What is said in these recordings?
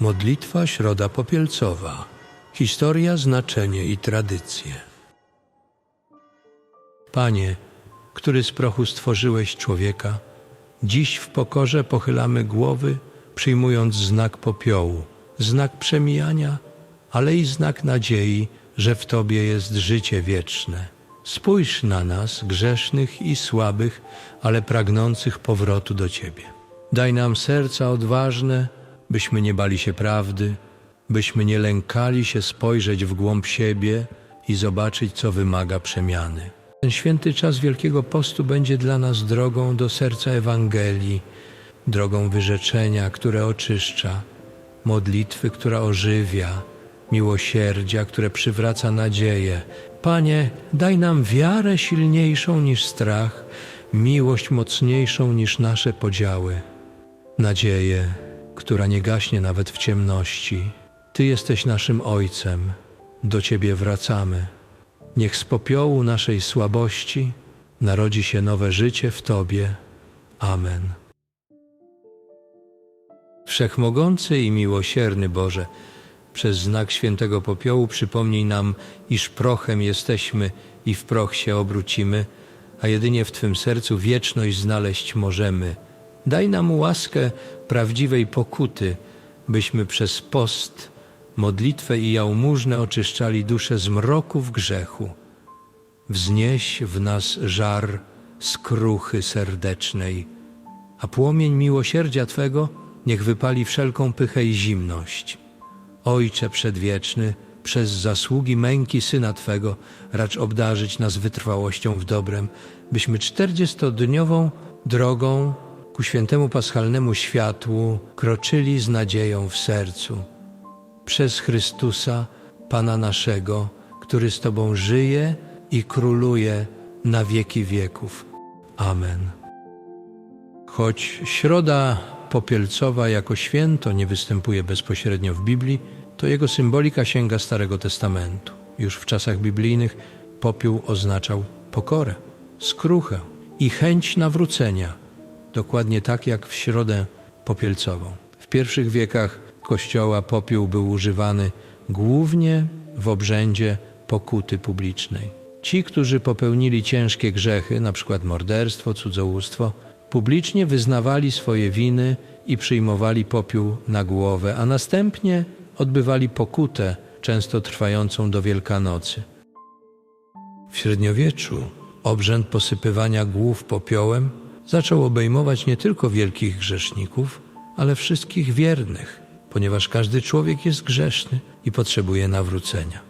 Modlitwa Środa Popielcowa. Historia, znaczenie i tradycje. Panie, który z prochu stworzyłeś człowieka, dziś w pokorze pochylamy głowy, przyjmując znak popiołu, znak przemijania, ale i znak nadziei, że w Tobie jest życie wieczne. Spójrz na nas, grzesznych i słabych, ale pragnących powrotu do Ciebie. Daj nam serca odważne, byśmy nie bali się prawdy, byśmy nie lękali się spojrzeć w głąb siebie i zobaczyć, co wymaga przemiany. Ten święty czas Wielkiego Postu będzie dla nas drogą do serca Ewangelii, drogą wyrzeczenia, które oczyszcza, modlitwy, która ożywia, miłosierdzia, które przywraca nadzieję. Panie, daj nam wiarę silniejszą niż strach, miłość mocniejszą niż nasze podziały, nadzieję, która nie gaśnie nawet w ciemności. Ty jesteś naszym Ojcem, do Ciebie wracamy. Niech z popiołu naszej słabości narodzi się nowe życie w Tobie. Amen. Wszechmogący i miłosierny Boże, przez znak świętego popiołu przypomnij nam, iż prochem jesteśmy i w proch się obrócimy, a jedynie w Twym sercu wieczność znaleźć możemy. Daj nam łaskę prawdziwej pokuty, byśmy przez post, modlitwę i jałmużnę oczyszczali duszę z mroków grzechu. Wznieś w nas żar skruchy serdecznej, a płomień miłosierdzia Twego niech wypali wszelką pychę i zimność. Ojcze przedwieczny, przez zasługi męki Syna Twego racz obdarzyć nas wytrwałością w dobrem, byśmy czterdziestodniową drogą ku świętemu paschalnemu światłu kroczyli z nadzieją w sercu. Przez Chrystusa, Pana naszego, który z Tobą żyje i króluje na wieki wieków. Amen. Choć środa popielcowa jako święto nie występuje bezpośrednio w Biblii, to jego symbolika sięga Starego Testamentu. Już w czasach biblijnych popiół oznaczał pokorę, skruchę i chęć nawrócenia, dokładnie tak jak w środę popielcową. W pierwszych wiekach Kościoła popiół był używany głównie w obrzędzie pokuty publicznej. Ci, którzy popełnili ciężkie grzechy, np. morderstwo, cudzołóstwo, publicznie wyznawali swoje winy i przyjmowali popiół na głowę, a następnie odbywali pokutę, często trwającą do Wielkanocy. W średniowieczu obrzęd posypywania głów popiołem zaczął obejmować nie tylko wielkich grzeszników, ale wszystkich wiernych, ponieważ każdy człowiek jest grzeszny i potrzebuje nawrócenia.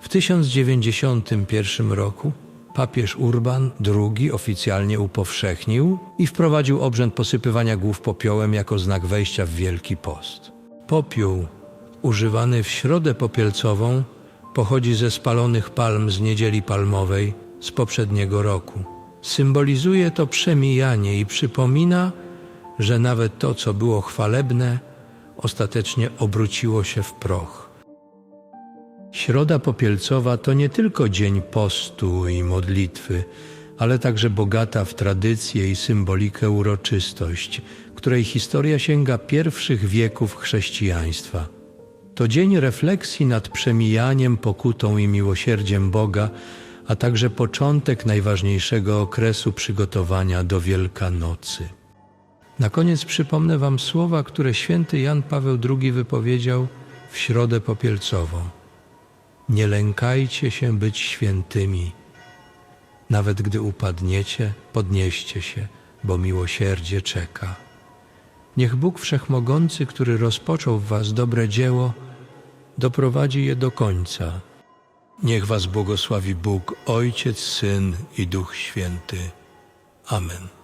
W 1091 roku papież Urban II oficjalnie upowszechnił i wprowadził obrzęd posypywania głów popiołem jako znak wejścia w Wielki Post. Popiół używany w środę popielcową pochodzi ze spalonych palm z niedzieli palmowej z poprzedniego roku. Symbolizuje to przemijanie i przypomina, że nawet to, co było chwalebne, ostatecznie obróciło się w proch. Środa Popielcowa to nie tylko dzień postu i modlitwy, ale także bogata w tradycję i symbolikę uroczystość, której historia sięga pierwszych wieków chrześcijaństwa. To dzień refleksji nad przemijaniem, pokutą i miłosierdziem Boga, a także początek najważniejszego okresu przygotowania do Wielkanocy. Na koniec przypomnę Wam słowa, które święty Jan Paweł II wypowiedział w środę popielcową. Nie lękajcie się być świętymi. Nawet gdy upadniecie, podnieście się, bo miłosierdzie czeka. Niech Bóg Wszechmogący, który rozpoczął w Was dobre dzieło, doprowadzi je do końca. Niech Was błogosławi Bóg, Ojciec, Syn i Duch Święty. Amen.